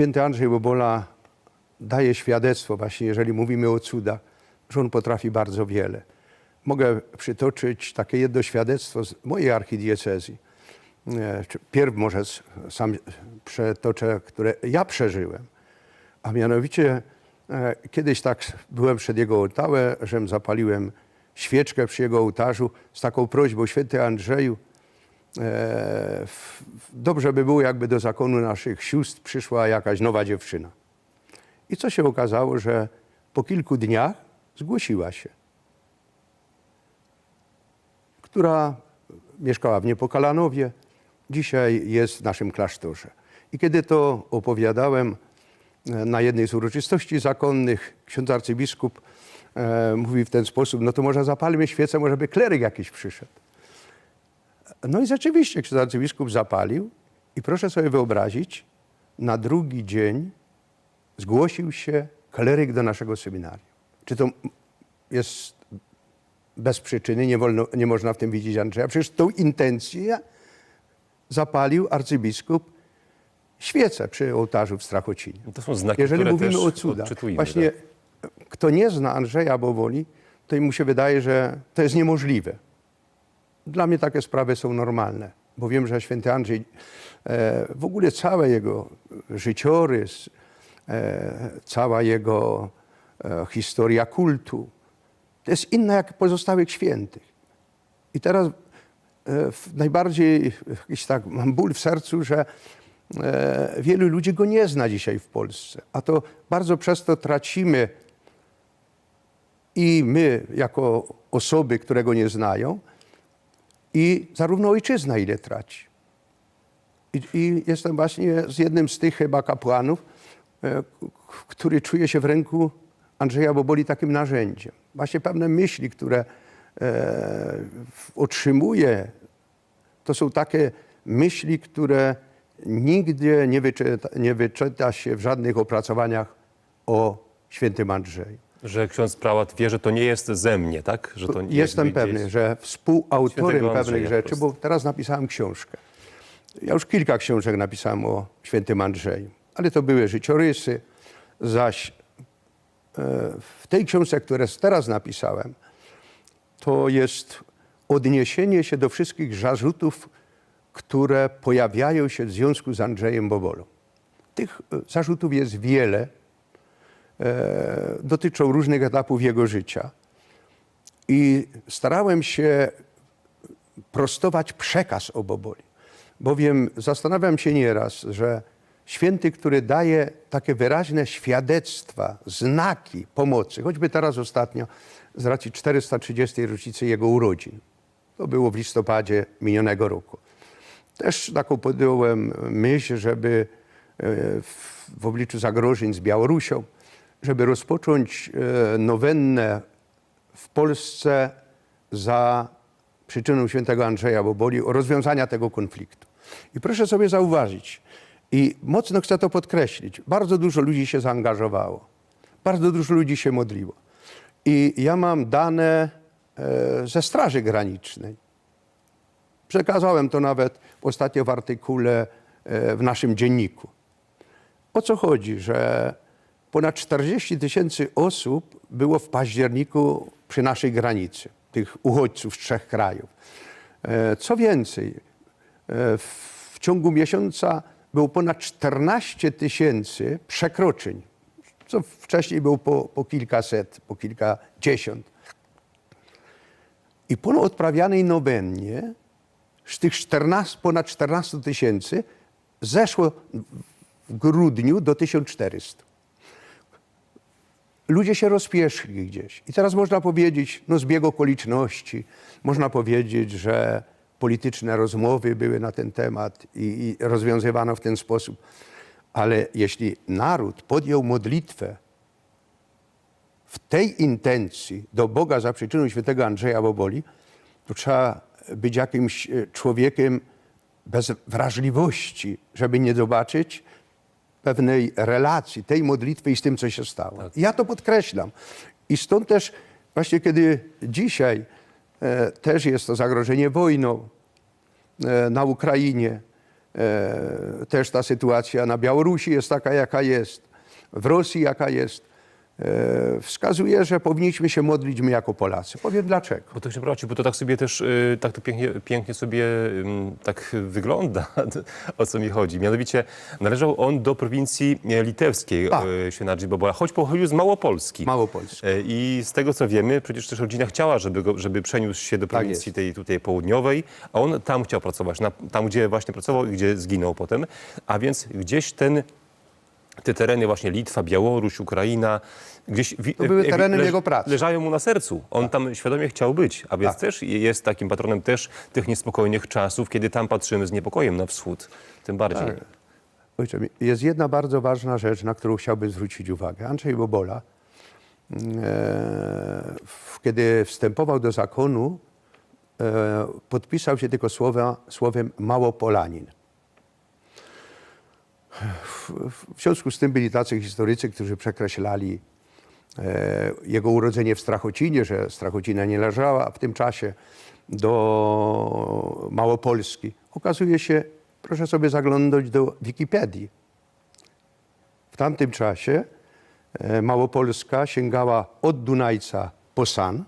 Święty Andrzej Bobola daje świadectwo właśnie, jeżeli mówimy o cudach, że on potrafi bardzo wiele. Mogę przytoczyć takie jedno świadectwo z mojej archidiecezji. E, Pierw może sam przetoczę, które ja przeżyłem. A mianowicie e, kiedyś tak byłem przed jego ołtarzem, zapaliłem świeczkę przy jego ołtarzu z taką prośbą, święty Andrzeju, dobrze by było, jakby do zakonu naszych sióstr przyszła jakaś nowa dziewczyna. I co się okazało, że po kilku dniach zgłosiła się, która mieszkała w Niepokalanowie, dzisiaj jest w naszym klasztorze. I kiedy to opowiadałem e, na jednej z uroczystości zakonnych, ksiądz arcybiskup e, mówi w ten sposób, no to może zapalmy świecę, może by kleryk jakiś przyszedł. No i rzeczywiście ksiądz arcybiskup zapalił i proszę sobie wyobrazić, na drugi dzień zgłosił się kleryk do naszego seminarium. Czy to jest bez przyczyny, nie, wolno, nie można w tym widzieć Andrzeja. Przecież tą intencję zapalił arcybiskup świecę przy ołtarzu w Strachocinie. To są znaki, Jeżeli mówimy o cudach, właśnie tak? kto nie zna Andrzeja Bowoli, to mu się wydaje, że to jest niemożliwe. Dla mnie takie sprawy są normalne, bo wiem, że święty Andrzej, e, w ogóle cały jego życiorys, e, cała jego e, historia kultu, to jest inna jak pozostałych świętych. I teraz najbardziej jakiś tak mam ból w sercu, że wielu ludzi go nie zna dzisiaj w Polsce. A to bardzo przez to tracimy i my jako osoby, które go nie znają, i zarówno ojczyzna ile traci. I, I jestem właśnie z jednym z tych chyba kapłanów, e, który czuje się w ręku Andrzeja Boboli takim narzędziem. Właśnie pewne myśli, które e, otrzymuje, to są takie myśli, które nigdzie nie wyczyta, nie wyczyta się w żadnych opracowaniach o świętym Andrzeju. Że ksiądz prałat wie, że to nie jest ze mnie, tak? Że to nie Jestem pewny, że współautorem Świętego pewnych rzeczy, bo teraz napisałem książkę. Ja już kilka książek napisałem o świętym Andrzeju, ale to były życiorysy, zaś e, w tej książce, którą teraz napisałem, to jest odniesienie się do wszystkich zarzutów, które pojawiają się w związku z Andrzejem Bobolą. Tych e, zarzutów jest wiele, dotyczą różnych etapów jego życia. I starałem się prostować przekaz o Boboli. Bowiem zastanawiam się nieraz, że święty, który daje takie wyraźne świadectwa, znaki pomocy, choćby teraz ostatnio z racji 430. rocznicy jego urodzin. To było w listopadzie minionego roku. Też taką podjąłem myśl, żeby e, w obliczu zagrożeń z Białorusią, żeby rozpocząć e, nowennę w Polsce za przyczyną świętego Andrzeja Boboli rozwiązania tego konfliktu. I proszę sobie zauważyć, i mocno chcę to podkreślić, bardzo dużo ludzi się zaangażowało, bardzo dużo ludzi się modliło. I ja mam dane e, ze Straży Granicznej. Przekazałem to nawet ostatnio w artykule e, w naszym dzienniku. O co chodzi? Że ponad 40 tysięcy osób było w październiku przy naszej granicy, tych uchodźców z trzech krajów. E, Co więcej, e, w ciągu miesiąca było ponad 14 tysięcy przekroczeń, co wcześniej było po, po kilkaset, po kilkadziesiąt. I po odprawianej nowennie z tych 14, ponad 14 tysięcy zeszło w grudniu do 1400. Ludzie się rozpieszli gdzieś. I teraz można powiedzieć, no zbieg okoliczności, można powiedzieć, że polityczne rozmowy były na ten temat i, i rozwiązywano w ten sposób. Ale jeśli naród podjął modlitwę w tej intencji do Boga za przyczyną świętego Andrzeja Boboli, to trzeba być jakimś e, człowiekiem bez wrażliwości, żeby nie zobaczyć pewnej relacji tej modlitwy i z tym, co się stało. I Ja to podkreślam. I stąd też właśnie kiedy dzisiaj e, też jest to zagrożenie wojną e, na Ukrainie, E, też ta sytuacja na Białorusi jest taka, jaka jest, w Rosji jaka jest. E, wskazuje, że powinniśmy się modlić my jako Polacy. Powiem dlaczego. Bo to się prowadzi, bo to tak sobie też, y, tak to pięknie, pięknie sobie tak wygląda, o co mi chodzi. Mianowicie należał on do prowincji e, litewskiej, Tak. y, święta Bobola, choć pochodził z Małopolski. Małopolski. E, I z tego co wiemy, przecież też rodzina chciała, żeby, go, żeby przeniósł się do prowincji jest. tej tutaj południowej, a on tam chciał pracować, na, tam gdzie właśnie pracował i gdzie zginął potem. A więc gdzieś ten, te tereny właśnie Litwa, Białoruś, Ukraina, gdzieś To były terenem leż- jego pracy. leżają mu na sercu. On tam świadomie chciał być, a więc Tak. też jest takim patronem też tych niespokojnych czasów, kiedy tam patrzymy z niepokojem na wschód. Tym bardziej. Tak. Ojcze, jest jedna bardzo ważna rzecz, na którą chciałbym zwrócić uwagę. Andrzej Bobola, mm, e, kiedy wstępował do zakonu, e, podpisał się tylko słowa, słowem Małopolanin. W, związku z tym byli tacy historycy, którzy przekreślali e, jego urodzenie w Strachocinie, że Strachocina nie leżała w tym czasie do Małopolski. Okazuje się, proszę sobie zaglądać do Wikipedii. W tamtym czasie e, Małopolska sięgała od Dunajca po San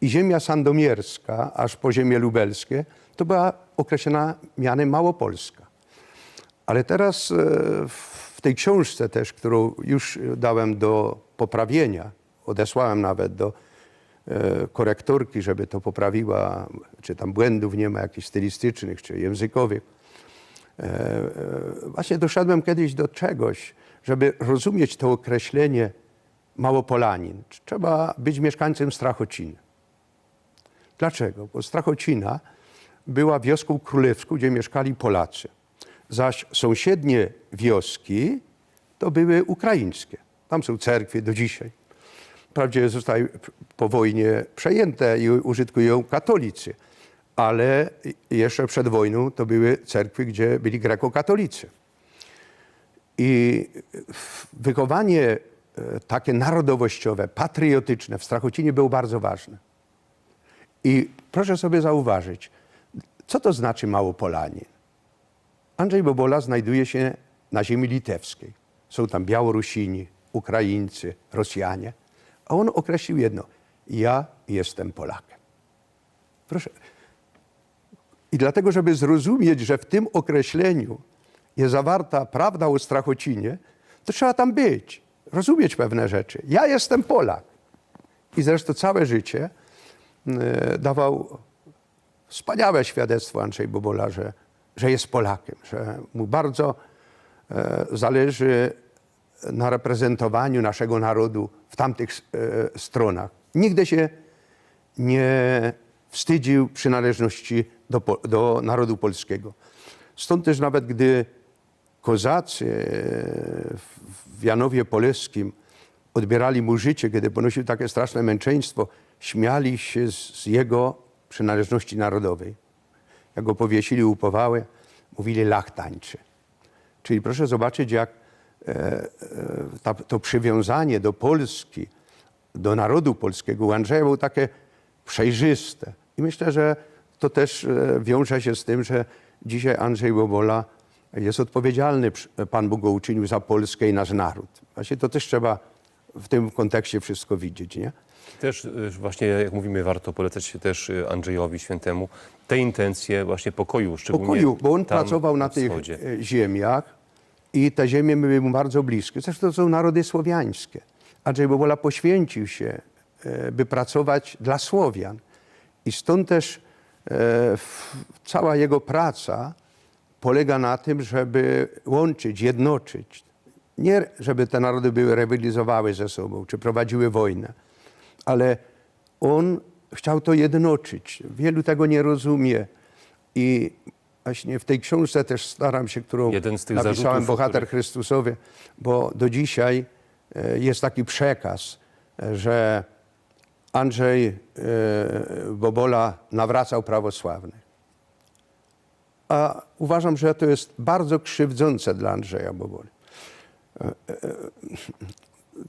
i ziemia sandomierska, aż po ziemię lubelskie, to była określona mianem Małopolska. Ale teraz e, w tej książce też, którą już dałem do poprawienia, odesłałem nawet do e, korektorki, żeby to poprawiła, czy tam błędów nie ma jakichś stylistycznych, czy językowych. E, Właśnie doszedłem kiedyś do czegoś, żeby rozumieć to określenie Małopolanin. Trzeba być mieszkańcem Strachociny. Dlaczego? Bo Strachocina była wioską królewską, gdzie mieszkali Polacy. Zaś sąsiednie wioski to były ukraińskie. Tam są cerkwie do dzisiaj. Wprawdzie zostały po wojnie przejęte i użytkują katolicy, ale jeszcze przed wojną to były cerkwy, gdzie byli grekokatolicy. I wychowanie e, takie narodowościowe, patriotyczne w Strachocinie było bardzo ważne. I proszę sobie zauważyć, co to znaczy Małopolanin? Andrzej Bobola znajduje się na ziemi litewskiej. Są tam Białorusini, Ukraińcy, Rosjanie. A on określił jedno. Ja jestem Polakiem. Proszę. I dlatego, żeby zrozumieć, że w tym określeniu jest zawarta prawda o Strachocinie, to trzeba tam być, rozumieć pewne rzeczy. Ja jestem Polak. I zresztą całe życie e, dawał wspaniałe świadectwo Andrzej Bobola, że, że jest Polakiem, że mu bardzo e, zależy na reprezentowaniu naszego narodu w tamtych e, stronach. Nigdy się nie wstydził przynależności do, do narodu polskiego. Stąd też nawet gdy kozacy e, w- Janowie Poleskim odbierali mu życie, kiedy ponosił takie straszne męczeństwo, śmiali się z jego przynależności narodowej. Jak go powiesili u powały, mówili lach tańczy. Czyli proszę zobaczyć, jak e, e, to przywiązanie do Polski, do narodu polskiego u Andrzeja było takie przejrzyste. I myślę, że to też e, wiąże się z tym, że dzisiaj Andrzej Bobola jest odpowiedzialny, Pan Bóg go uczynił za Polskę i nasz naród. Właśnie to też trzeba w tym kontekście wszystko widzieć, nie? Też y, właśnie, jak mówimy, warto polecać się też y, Andrzejowi Świętemu te intencje właśnie pokoju, szczególnie pokoju, bo on tam pracował na tych wschodzie. e, ziemiach i te ziemie były mu bardzo bliskie. Zresztą to są narody słowiańskie. Andrzej Bobola poświęcił się, by pracować dla Słowian. I stąd też cała jego praca polega na tym, żeby łączyć, jednoczyć. Nie, żeby te narody były rywalizowały ze sobą, czy prowadziły wojnę, ale on chciał to jednoczyć. Wielu tego nie rozumie. I właśnie w tej książce też staram się, którą napisałem, zarzutów, Bohater których- Chrystusowy, bo do dzisiaj e, jest taki przekaz, e, że Andrzej e, Bobola nawracał prawosławnych. A uważam, że to jest bardzo krzywdzące dla Andrzeja Boboli.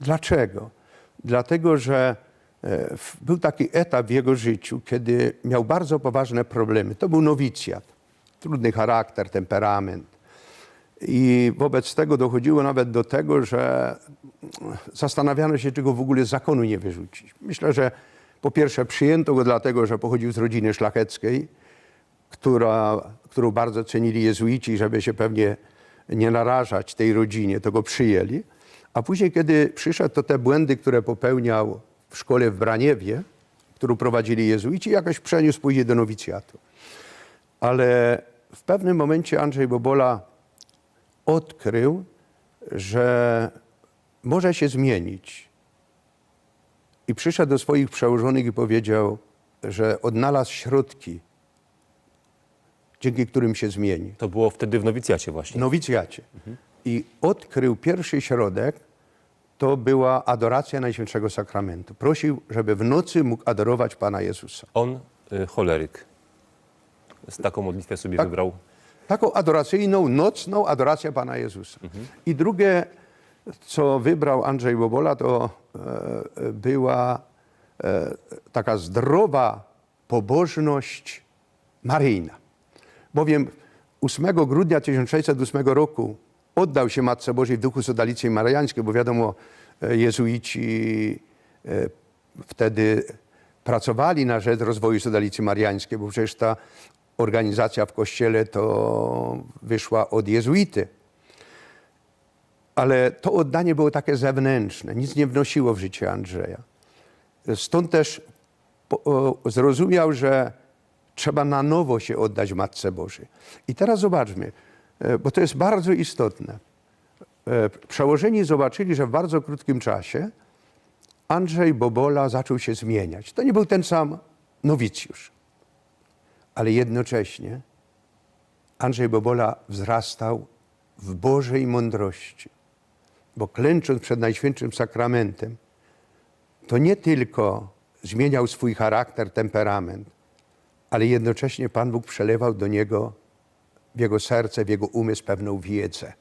Dlaczego? Dlatego, że był taki etap w jego życiu, kiedy miał bardzo poważne problemy. To był nowicjat. trudny charakter, temperament. I wobec tego dochodziło nawet do tego, że zastanawiano się, czy go w ogóle z zakonu nie wyrzucić. Myślę, że po pierwsze przyjęto go dlatego, że pochodził z rodziny szlacheckiej, która, którą bardzo cenili jezuici, żeby się pewnie nie narażać tej rodzinie, to go przyjęli. A później, kiedy przyszedł, to te błędy, które popełniał w szkole w Braniewie, którą prowadzili jezuici, jakoś przeniósł później do nowicjatu. Ale w pewnym momencie Andrzej Bobola odkrył, że może się zmienić. I przyszedł do swoich przełożonych i powiedział, że odnalazł środki, dzięki którym się zmieni. To było wtedy w nowicjacie W właśnie. nowicjacie. I odkrył pierwszy środek, to była adoracja Najświętszego Sakramentu. Prosił, żeby w nocy mógł adorować Pana Jezusa. On, y, choleryk, z taką modlitwę sobie Tak. wybrał. Taką adoracyjną, nocną adorację Pana Jezusa. I drugie, co wybrał Andrzej Bobola, to e, była e, taka zdrowa pobożność maryjna. Bowiem 8 grudnia 1608 roku oddał się Matce Bożej w duchu sodalicji mariańskiej, bo wiadomo, e, jezuici e, wtedy pracowali na rzecz rozwoju sodalicy mariańskiej, bo przecież ta organizacja w kościele to wyszła od jezuity. Ale to oddanie było takie zewnętrzne, nic nie wnosiło w życie Andrzeja. Stąd też zrozumiał, że trzeba na nowo się oddać Matce Bożej. I teraz zobaczmy, bo to jest bardzo istotne. E, Przełożeni zobaczyli, że w bardzo krótkim czasie Andrzej Bobola zaczął się zmieniać. To nie był ten sam nowicjusz, ale jednocześnie Andrzej Bobola wzrastał w Bożej mądrości, bo klęcząc przed Najświętszym Sakramentem, to nie tylko zmieniał swój charakter, temperament, ale jednocześnie Pan Bóg przelewał do niego, w jego serce, w jego umysł pewną wiedzę.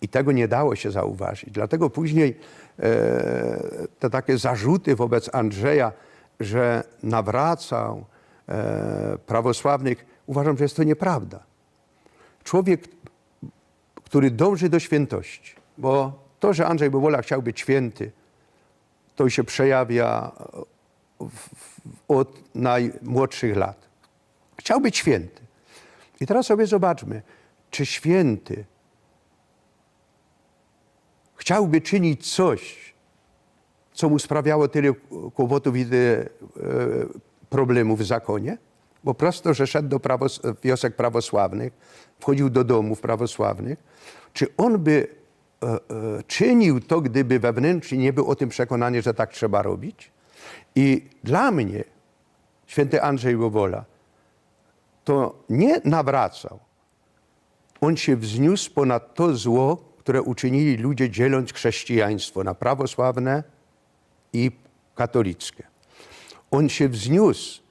I tego nie dało się zauważyć. Dlatego później e, te takie zarzuty wobec Andrzeja, że nawracał e, prawosławnych, uważam, że jest to nieprawda. Człowiek, który dąży do świętości, bo to, że Andrzej Bobola chciał być święty, to się przejawia w, w, od najmłodszych lat. Chciał być święty. I teraz sobie zobaczmy, czy święty chciałby czynić coś, co mu sprawiało tyle kłopotów i tyle e, problemów w zakonie? Bo prosto, że szedł do prawos wiosek prawosławnych, wchodził do domów prawosławnych. Czy on by e, e, czynił to, gdyby wewnętrznie nie był o tym przekonany, że tak trzeba robić? I dla mnie święty Andrzej Bobola to nie nawracał. On się wzniósł ponad to zło, które uczynili ludzie, dzieląc chrześcijaństwo na prawosławne i katolickie. On się wzniósł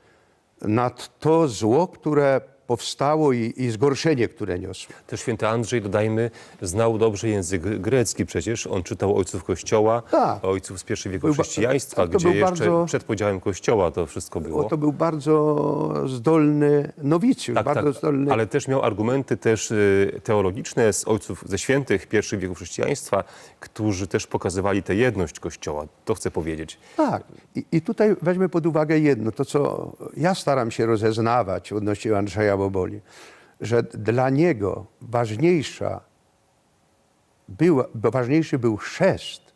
nad to zło, które powstało i, i zgorszenie, które niosło. Też święty Andrzej, dodajmy, znał dobrze język grecki przecież. On czytał ojców Kościoła, Tak. ojców z pierwszego wieku Był ba- chrześcijaństwa, to gdzie był jeszcze bardzo- przed podziałem Kościoła to wszystko było. To był bardzo zdolny nowicjusz, Tak, bardzo tak, zdolny. ale też miał argumenty też y, teologiczne z ojców ze świętych pierwszych wieków chrześcijaństwa, którzy też pokazywali tę jedność Kościoła. To chcę powiedzieć. Tak. I, I tutaj weźmy pod uwagę jedno, to co ja staram się rozeznawać odnośnie Andrzeja Że dla niego ważniejsza była, bo ważniejszy był chrzest,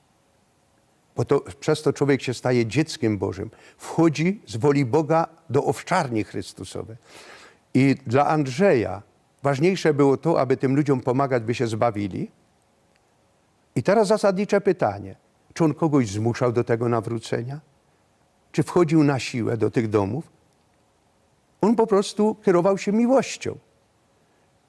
bo to, przez to człowiek się staje dzieckiem Bożym. Wchodzi z woli Boga do owczarni Chrystusowej. I dla Andrzeja ważniejsze było to, aby tym ludziom pomagać, by się zbawili. I teraz zasadnicze pytanie. Czy on kogoś zmuszał do tego nawrócenia? Czy wchodził na siłę do tych domów? On po prostu kierował się miłością.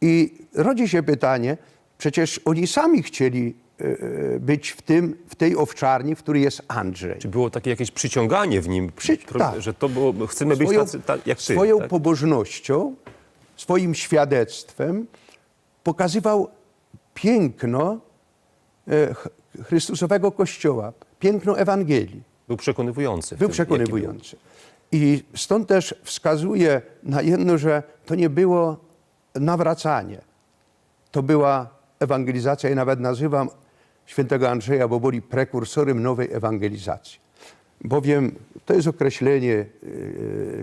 I rodzi się pytanie, przecież oni sami chcieli e, e, być w, tym, w tej owczarni, w której jest Andrzej. Czy było takie jakieś przyciąganie w nim, Przy- tak. że to było, chcemy być swoją, tacy, tak jak ty. swoją tak? pobożnością, swoim świadectwem pokazywał piękno e, ch- Chrystusowego Kościoła, piękno Ewangelii. Był przekonywujący. Był tym, przekonywujący. I stąd też wskazuje na jedno, że to nie było nawracanie. To była ewangelizacja. Ja nawet nazywam świętego Andrzeja Boboli prekursorem nowej ewangelizacji. Bowiem to jest określenie,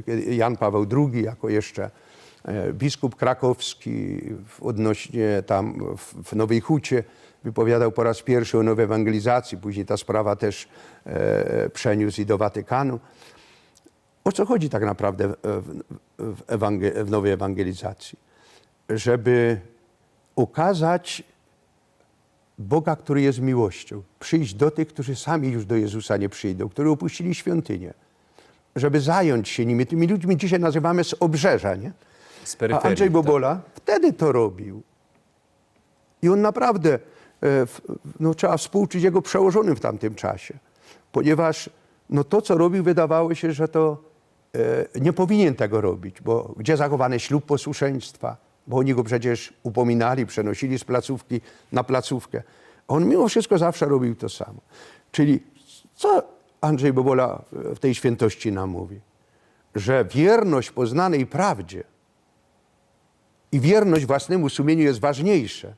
kiedy Jan Paweł II jako jeszcze e, biskup krakowski odnośnie tam w, w Nowej Hucie wypowiadał po raz pierwszy o nowej ewangelizacji. Później ta sprawa też e, przeniósł i do Watykanu. O co chodzi tak naprawdę w, w, w, nowej ewangelizacji? Żeby ukazać Boga, który jest miłością, przyjść do tych, którzy sami już do Jezusa nie przyjdą, którzy opuścili świątynię, żeby zająć się nimi. Tymi ludźmi dzisiaj nazywamy z obrzeża, nie? Z A. Andrzej tak. Bobola wtedy to robił. I on naprawdę, e, no, trzeba współczuć jego przełożonym w tamtym czasie, ponieważ no, to, co robił, wydawało się, że to nie powinien tego robić, bo gdzie zachowany ślub posłuszeństwa? Bo oni go przecież upominali, przenosili z placówki na placówkę. On mimo wszystko zawsze robił to samo. Czyli co Andrzej Bobola w tej świętości nam mówi? Że wierność poznanej prawdzie i wierność własnemu sumieniu jest ważniejsze.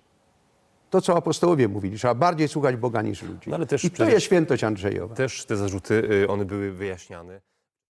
To, co apostołowie mówili, trzeba bardziej słuchać Boga niż ludzi. No I to jest świętość Andrzejowa. Też te zarzuty, y, one były wyjaśniane.